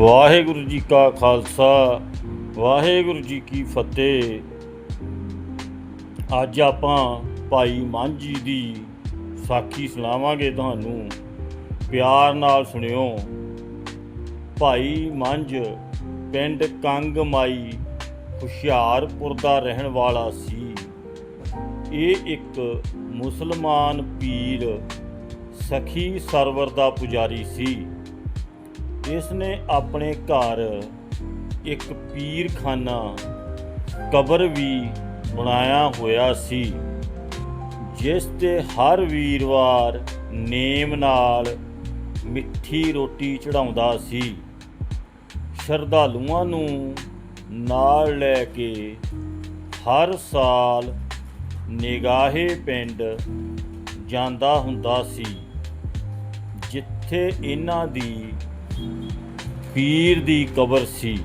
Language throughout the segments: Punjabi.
ਵਾਹਿਗੁਰੂ ਜੀ ਕਾ ਖਾਲਸਾ, ਵਾਹਿਗੁਰੂ ਜੀ ਕੀ ਫਤਿਹ। ਅੱਜ ਆਪਾਂ ਭਾਈ ਮਾਂਜੀ ਦੀ ਸਾਖੀ ਸੁਣਾਵਾਂਗੇ ਤੁਹਾਨੂੰ। ਪਿਆਰ ਨਾਲ ਸੁਣਿਓ। ਭਾਈ ਮੰਝ ਪਿੰਡ ਕੰਗਮਾਈ, ਹੁਸ਼ਿਆਰਪੁਰ ਦਾ ਰਹਿਣ ਵਾਲਾ ਸੀ। ਇਹ ਇੱਕ ਮੁਸਲਮਾਨ ਪੀਰ, ਸਖੀ ਸਰਵਰ ਦਾ ਪੁਜਾਰੀ ਸੀ। ਇਸ ਨੇ ਆਪਣੇ ਘਰ ਇੱਕ ਪੀਰਖਾਨਾ ਕਬਰ ਵੀ ਬਣਾਇਆ ਹੋਇਆ ਸੀ, ਜਿਸ ਤੇ ਹਰ ਵੀਰਵਾਰ ਨੇਮ ਨਾਲ ਮਿੱਠੀ ਰੋਟੀ ਚੜਾਉਂਦਾ ਸੀ। ਸ਼ਰਧਾਲੂਆਂ ਨੂੰ ਨਾਲ ਲੈ ਕੇ ਹਰ ਸਾਲ ਨਿਗਾਹੇ ਪਿੰਡ ਜਾਂਦਾ ਹੁੰਦਾ ਸੀ, ਜਿੱਥੇ ਇਹਨਾਂ ਦੀ ਪੀਰ ਦੀ ਕਬਰ ਸੀ।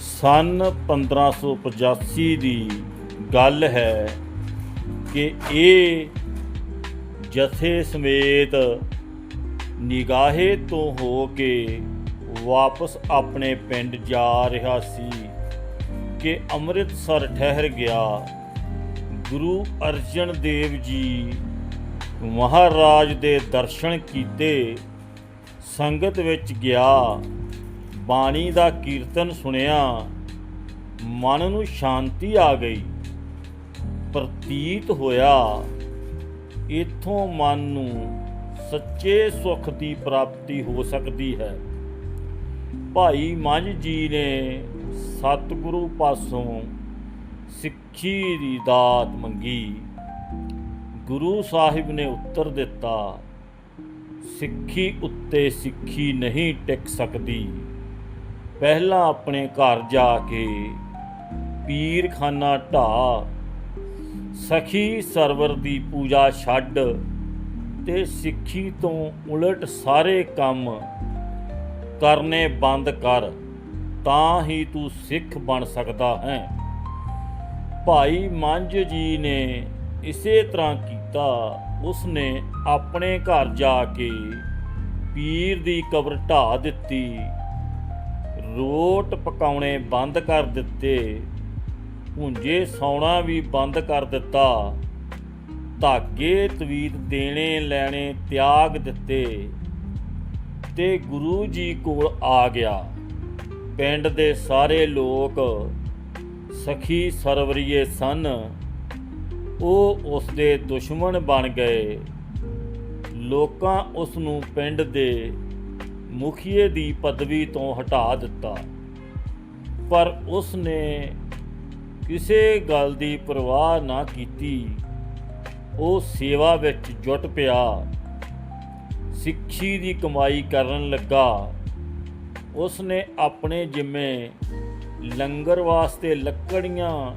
ਸਨ 1585 ਦੀ ਗੱਲ ਹੈ ਕਿ ਇਹ ਜਥੇ ਸਮੇਤ ਨਿਗਾਹੇ ਤੋਂ ਹੋ ਕੇ ਵਾਪਸ ਆਪਣੇ ਪਿੰਡ ਜਾ ਰਿਹਾ ਸੀ ਕਿ ਅੰਮ੍ਰਿਤਸਰ ਠਹਿਰ ਗਿਆ। ਗੁਰੂ ਅਰਜਨ ਦੇਵ ਜੀ ਮਹਾਰਾਜ ਦੇ ਦਰਸ਼ਨ ਕੀਤੇ ਸੰਗਤ ਵਿੱਚ ਗਿਆ। ਬਾਣੀ ਦਾ ਕੀਰਤਨ ਸੁਣਿਆ। ਮਨ ਨੂੰ ਸ਼ਾਂਤੀ ਆ ਗਈ। ਪ੍ਰਤੀਤ ਹੋਇਆ। ਇਥੋਂ ਮਨ ਨੂੰ ਸੱਚੇ ਸੁੱਖ ਦੀ ਪ੍ਰਾਪਤੀ ਹੋ ਸਕਦੀ ਹੈ। ਭਾਈ ਮੰਝ ਜੀ ਨੇ ਸਤਿਗੁਰੂ ਪਾਸੋਂ ਸਿੱਖੀ ਦੀ ਦਾਤ ਮੰਗੀ। ਗੁਰੂ ਸਾਹਿਬ ਨੇ ਉੱਤਰ ਦਿੱਤਾ। ਸਿੱਖੀ ਉੱਤੇ ਸਿੱਖੀ ਨਹੀਂ ਟਿਕ ਸਕਦੀ। ਪਹਿਲਾਂ ਆਪਣੇ ਘਰ ਜਾ ਕੇ ਪੀਰਖਾਨਾ ਢਾ ਸਖੀ ਸਰਵਰ ਦੀ ਪੂਜਾ ਛੱਡ ਤੇ ਸਿੱਖੀ ਤੋਂ ਉਲਟ ਸਾਰੇ ਕੰਮ ਕਰਨੇ ਬੰਦ ਕਰ, ਤਾਂ ਹੀ ਤੂੰ ਸਿੱਖ ਬਣ ਸਕਦਾ ਹੈ। ਭਾਈ ਮੰਝ ਜੀ ਨੇ ਇਸੇ ਤਰ੍ਹਾਂ ਕੀਤਾ, ਉਸਨੇ ਆਪਣੇ ਘਰ ਜਾ ਕੇ ਪੀਰ ਦੀ ਕਬਰ ਢਾ ਦਿੱਤੀ। ਰੋਟ ਪਕਾਉਣੇ ਬੰਦ ਕਰ ਦਿੱਤੇ। ਹੁੰਜੇ ਸੌਣਾ ਵੀ ਬੰਦ ਕਰ ਦਿੱਤਾ। ਧਾਗੇ ਤਵੀਤ ਦੇਣੇ, ਲੈਣੇ, ਤਿਆਗ ਦਿੱਤੇ ਤੇ ਗੁਰੂ ਜੀ ਕੋਲ ਆ ਗਿਆ। ਪਿੰਡ ਦੇ ਸਾਰੇ ਲੋਕ ਸਖੀ ਸਰਵਰੀਏ ਸਨ। ਉਹ ਉਸ ਦੇ ਦੁਸ਼ਮਣ ਬਣ ਗਏ। ਲੋਕਾਂ ਉਸ ਨੂੰ ਪਿੰਡ ਦੇ ਮੁਖੀਏ ਦੀ ਪਦਵੀ ਤੋਂ ਹਟਾ ਦਿੱਤਾ। ਪਰ ਉਸ ਨੇ ਕਿਸੇ ਗੱਲ ਦੀ ਪਰਵਾਹ ਨਾ ਕੀਤੀ। ਉਹ ਸੇਵਾ ਵਿੱਚ ਜੁਟ ਪਿਆ। ਸਿੱਖੀ ਦੀ ਕਮਾਈ ਕਰਨ ਲੱਗਾ। ਉਸ ਨੇ ਆਪਣੇ ਜਿੰਮੇ ਲੰਗਰ ਵਾਸਤੇ ਲੱਕੜੀਆਂ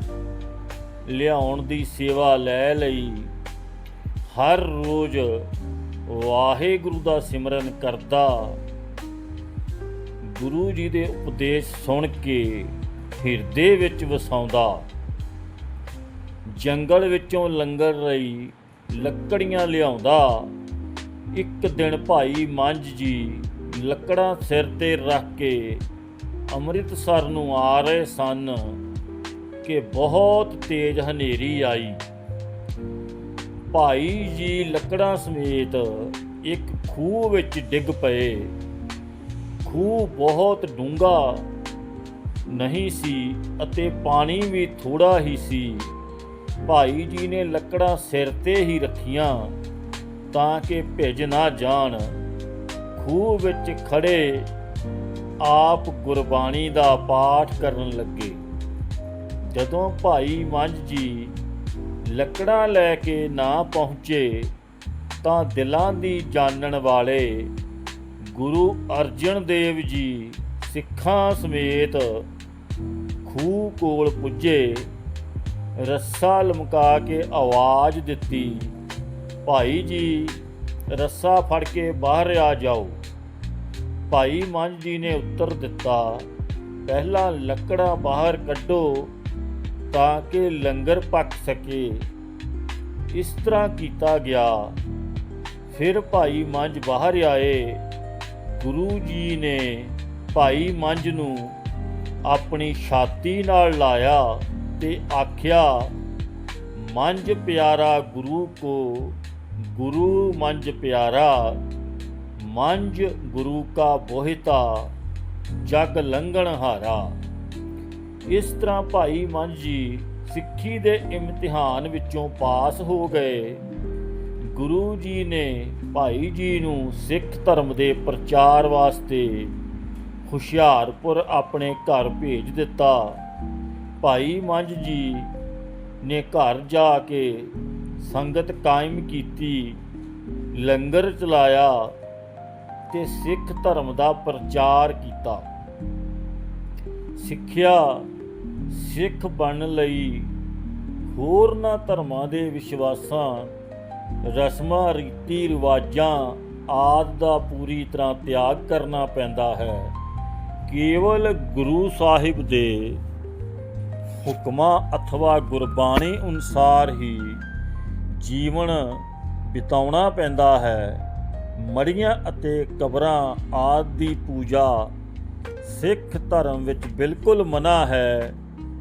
ਲਿਆਉਣ ਦੀ ਸੇਵਾ ਲੈ ਲਈ। ਹਰ ਰੋਜ਼ ਵਾਹਿਗੁਰੂ ਦਾ ਸਿਮਰਨ ਕਰਦਾ। ਗੁਰੂ ਜੀ ਦੇ ਉਪਦੇਸ਼ ਸੁਣ ਕੇ ਹਿਰਦੇ ਵਿੱਚ ਵਸਾਉਂਦਾ। ਜੰਗਲ ਵਿੱਚੋਂ ਲੰਗਰ ਲਈ ਲੱਕੜੀਆਂ ਲਿਆਉਂਦਾ। ਇੱਕ ਦਿਨ ਭਾਈ ਮੰਝ ਜੀ ਲੱਕੜਾਂ ਸਿਰ ਤੇ ਰੱਖ ਕੇ ਅੰਮ੍ਰਿਤਸਰ ਨੂੰ ਆ ਰਹੇ ਸਨ। ਕਿ ਬਹੁਤ ਤੇਜ਼ ਹਨੇਰੀ ਆਈ। ਭਾਈ ਜੀ ਲੱਕੜਾਂ ਸਮੇਤ ਇੱਕ ਖੂਹ ਵਿੱਚ ਡਿੱਗ ਪਏ। ਖੂਹ ਬਹੁਤ ਡੂੰਘਾ ਨਹੀਂ ਸੀ ਅਤੇ ਪਾਣੀ ਵੀ ਥੋੜਾ ਹੀ ਸੀ। ਭਾਈ ਜੀ ਨੇ ਲੱਕੜਾਂ ਸਿਰ ਤੇ ਹੀ ਰੱਖੀਆਂ ਤਾਂ ਕਿ ਭਿੱਜ ਨਾ ਜਾਣ। ਖੂਹ ਵਿੱਚ ਖੜੇ ਆਪ ਗੁਰਬਾਣੀ ਦਾ ਪਾਠ ਕਰਨ ਲੱਗੇ। ਜਦੋਂ ਭਾਈ ਮੰਝ ਜੀ ਲੱਕੜਾਂ ਲੈ ਕੇ ਨਾ ਪਹੁੰਚੇ ਤਾਂ ਦਿਲਾਂ ਦੀ ਜਾਣਨ ਵਾਲੇ ਗੁਰੂ ਅਰਜਨ ਦੇਵ ਜੀ ਸਿੱਖਾਂ ਸਮੇਤ ਖੂਹ ਕੋਲ ਪੁੱਜੇ, ਰੱਸਾ ਲਮਕਾ ਕੇ ਆਵਾਜ਼ ਦਿੱਤੀ, ਭਾਈ ਜੀ, ਰੱਸਾ ਫੜ ਕੇ ਬਾਹਰ ਆ ਜਾਓ। ਭਾਈ ਮੰਝ ਜੀ ਨੇ ਉੱਤਰ ਦਿੱਤਾ, ਪਹਿਲਾਂ ਲੱਕੜਾਂ ਬਾਹਰ ਕੱਢੋ ਤਾਂ ਕਿ ਲੰਗਰ ਪੱਕ ਸਕੇ। ਇਸ ਤਰ੍ਹਾਂ ਕੀਤਾ ਗਿਆ। ਫਿਰ ਭਾਈ ਮੰਝ ਬਾਹਰ ਆਏ। ਗੁਰੂ ਜੀ ਨੇ ਭਾਈ ਮੰਝ ਨੂੰ ਆਪਣੀ ਛਾਤੀ ਨਾਲ ਲਾਇਆ ਤੇ ਆਖਿਆ, ਮੰਝ ਪਿਆਰਾ ਗੁਰੂ ਕੋ, ਗੁਰੂ ਮੰਝ ਪਿਆਰਾ, ਮੰਝ ਗੁਰੂ ਕਾ ਬੋਹਿਤਾ, ਜਗ ਲੰਘਣ ਹਾਰਾ। ਇਸ ਤਰ੍ਹਾਂ ਭਾਈ ਮੰਝ ਜੀ ਸਿੱਖੀ ਦੇ ਇਮਤਿਹਾਨ ਵਿੱਚੋਂ ਪਾਸ ਹੋ ਗਏ। ਗੁਰੂ ਜੀ ਨੇ ਭਾਈ ਜੀ ਨੂੰ ਸਿੱਖ ਧਰਮ ਦੇ ਪ੍ਰਚਾਰ ਵਾਸਤੇ ਹੁਸ਼ਿਆਰਪੁਰ ਆਪਣੇ ਘਰ ਭੇਜ ਦਿੱਤਾ। ਭਾਈ ਮੰਝ ਜੀ ਨੇ ਘਰ ਜਾ ਕੇ ਸੰਗਤ ਕਾਇਮ ਕੀਤੀ, ਲੰਗਰ ਚਲਾਇਆ ਤੇ ਸਿੱਖ ਧਰਮ ਦਾ ਪ੍ਰਚਾਰ ਕੀਤਾ। ਸਿੱਖਿਆ ਸਿੱਖ ਬਣਨ ਲਈ ਹੋਰਨਾਂ ਧਰਮਾਂ ਦੇ ਵਿਸ਼ਵਾਸਾਂ, ਰਸਮਾਂ, ਰੀਤੀ, ਰਿਵਾਜਾਂ ਆਦਿ ਦਾ ਪੂਰੀ ਤਰ੍ਹਾਂ ਤਿਆਗ ਕਰਨਾ ਪੈਂਦਾ ਹੈ। ਕੇਵਲ ਗੁਰੂ ਸਾਹਿਬ ਦੇ ਹੁਕਮਾਂ ਅਥਵਾ ਗੁਰਬਾਣੀ ਅਨੁਸਾਰ ਹੀ ਜੀਵਨ ਬਿਤਾਉਣਾ ਪੈਂਦਾ ਹੈ। ਮੜੀਆਂ ਅਤੇ ਕਬਰਾਂ ਆਦਿ ਦੀ ਪੂਜਾ ਸਿੱਖ ਧਰਮ ਵਿੱਚ ਬਿਲਕੁਲ ਮਨਾ ਹੈ।